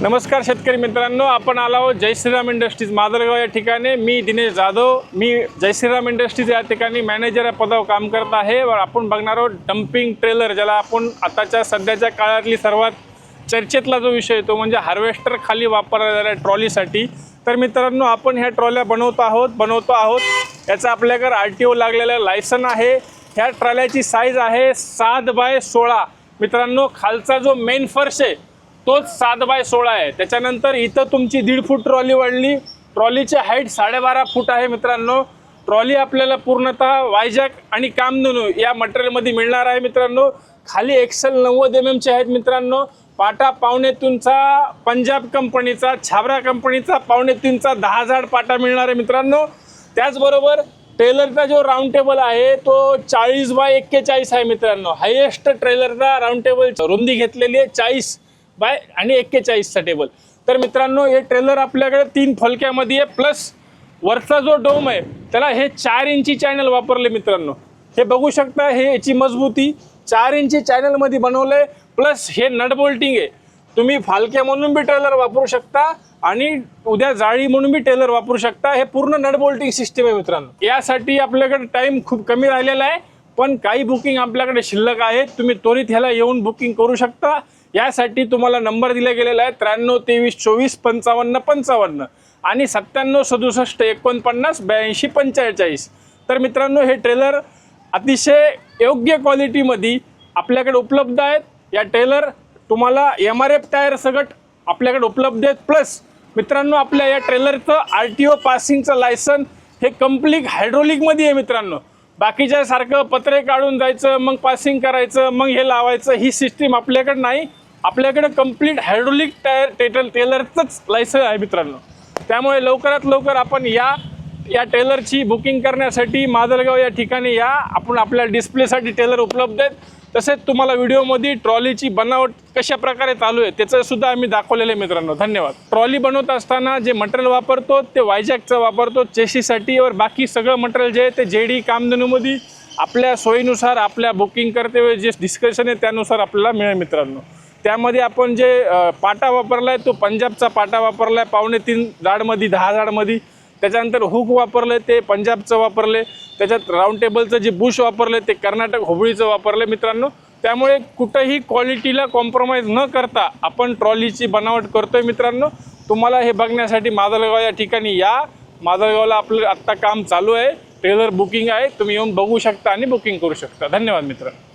नमस्कार शेतकरी मित्रांनो आपण आलो आहोत जय श्रीराम इंडस्ट्रीज मादरगाव या ठिकाणी. मी दिनेश जाधव मी जय श्रीराम इंडस्ट्रीज या ठिकाणी मॅनेजर या पदावर काम करत आहे. व आपण बघणार आहोत डम्पिंग ट्रेलर ज्याला आपण आताच्या सध्याच्या काळातली सर्वात चर्चेतला जो विषय तो म्हणजे हार्वेस्टर खाली वापरल्या जाणाऱ्या ट्रॉलीसाठी तर मित्रांनो आपण ह्या ट्रॉल्या बनवतो आहोत बनवतो आहोत. याचा आपल्याकडे आर टी ओ लागलेला लायसन आहे. ह्या ट्रॉल्याची साईज आहे सात बाय सोळा. मित्रांनो खालचा जो मेन फर्श आहे तोच सात बाय सोळा आहे. त्याच्यानंतर इथं तुमची दीड फूट ट्रॉली वाढली. ट्रॉलीची हाईट साडेबारा फूट आहे मित्रांनो. ट्रॉली आपल्याला पूर्णतः वायजॅक आणि कामधनू या मटेरियलमध्ये मिळणार आहे मित्रांनो. खाली एक्सेल नव्वद एम एमचे आहेत मित्रांनो. पाटा पावणे तीनचा पंजाब कंपनीचा छाबरा कंपनीचा पावणे तीनचा दहा हजार पाटा मिळणार आहे मित्रांनो. त्याचबरोबर ट्रेलरचा जो राऊंड टेबल आहे तो चाळीस बाय एक्केचाळीस आहे मित्रांनो. हायेस्ट ट्रेलरचा राऊंड टेबल रुंदी घेतलेली आहे चाळीस. बाय आणि एक्केचाळीसचा टेबल तर मित्रांनो हे ट्रेलर आपल्याकडे तीन फलक्यामध्ये आहे प्लस वरचा जो डोम आहे त्याला हे चार इंची चॅनल वापरले मित्रांनो. हे बघू शकता हे याची मजबूती चार इंची चॅनलमध्ये बनवलं आहे प्लस हे नट बोल्टिंग आहे. तुम्ही फालक्या म्हणून बी ट्रेलर वापरू शकता आणि उद्या जाळी म्हणून बी ट्रेलर वापरू शकता. हे पूर्ण नट बोल्टिंग आहे मित्रांनो. यासाठी आपल्याकडे टाइम खूप कमी राहिलेला आहे पण काही बुकिंग आपल्याकडे शिल्लक आहेत. तुम्ही त्वरित ह्याला येऊन बुकिंग करू शकता. यासाठी तुम्हाला नंबर दिला गेलेला आहे त्र्याण्णव तेवीस चोवीस पंचावन्न पंचावन्न आणि सत्त्याण्णव सदुसष्ट एकोणपन्नास ब्याऐंशी पंचेचाळीस. तर मित्रांनो हे ट्रेलर अतिशय योग्य क्वालिटीमध्ये आपल्याकडे उपलब्ध आहेत. या ट्रेलर तुम्हाला एम आर एफ टायर सगट आपल्याकडे उपलब्ध आहेत. प्लस मित्रांनो आपल्या या ट्रेलरचं आर टी ओ पासिंगचं लायसन हे कंप्लीट हायड्रोलिकमध्ये आहे मित्रांनो. बाकीच्या सारखं पत्रे काढून जायचं मग पासिंग करायचं मग हे लावायचं ही सिस्टीम आपल्याकडे नाही. आपल्याकडे कंप्लीट हायड्रोलिक टायर टेटल टेलरचंच लायसन आहे मित्रांनो. त्यामुळे लवकरात लवकर आपण या या टेलरची बुकिंग करण्यासाठी माजलगाव या ठिकाणी या. आपण आपल्या डिस्प्लेसाठी टेलर उपलब्ध आहेत. तसेच तुम्हाला व्हिडिओमध्ये ट्रॉलीची बनावट कशा प्रकारे चालू आहे त्याचंसुद्धा आम्ही दाखवलेलं आहे मित्रांनो. धन्यवाद. ट्रॉली बनवत असताना जे मटेरियल वापरतो ते वायजॅकचं वापरतो. चेशीसाठी वर बाकी सगळं मटेरियल जे आहे ते जे डी कामधनूमध्ये आपल्या सोयीनुसार आपल्या बुकिंग करते वेळी जे डिस्कशन आहे त्यानुसार आपल्याला मिळेल मित्रांनो. त्यामध्ये आपण जे पाटा वापरला आहे तो पंजाबचा पाटा वापरला आहे पावणे तीन झाडमध्ये दहा झाडमध्ये. त्याच्यानंतर हुक वापरले ते पंजाबचं वापरले त्याच्यात राऊंड टेबलचं जे बुश वापरले ते कर्नाटक होबळीचं वापरले मित्रांनो. त्यामुळे कुठंही क्वालिटीला कॉम्प्रोमाइज न करता आपण ट्रॉलीची बनावट करतोय मित्रांनो. तुम्हाला हे बघण्यासाठी माजलगाव या ठिकाणी या. माजलगावला आपलं आत्ता काम चालू आहे. ट्रेलर बुकिंग आहे. तुम्ही येऊन बघू शकता आणि बुकिंग करू शकता. धन्यवाद मित्रांनो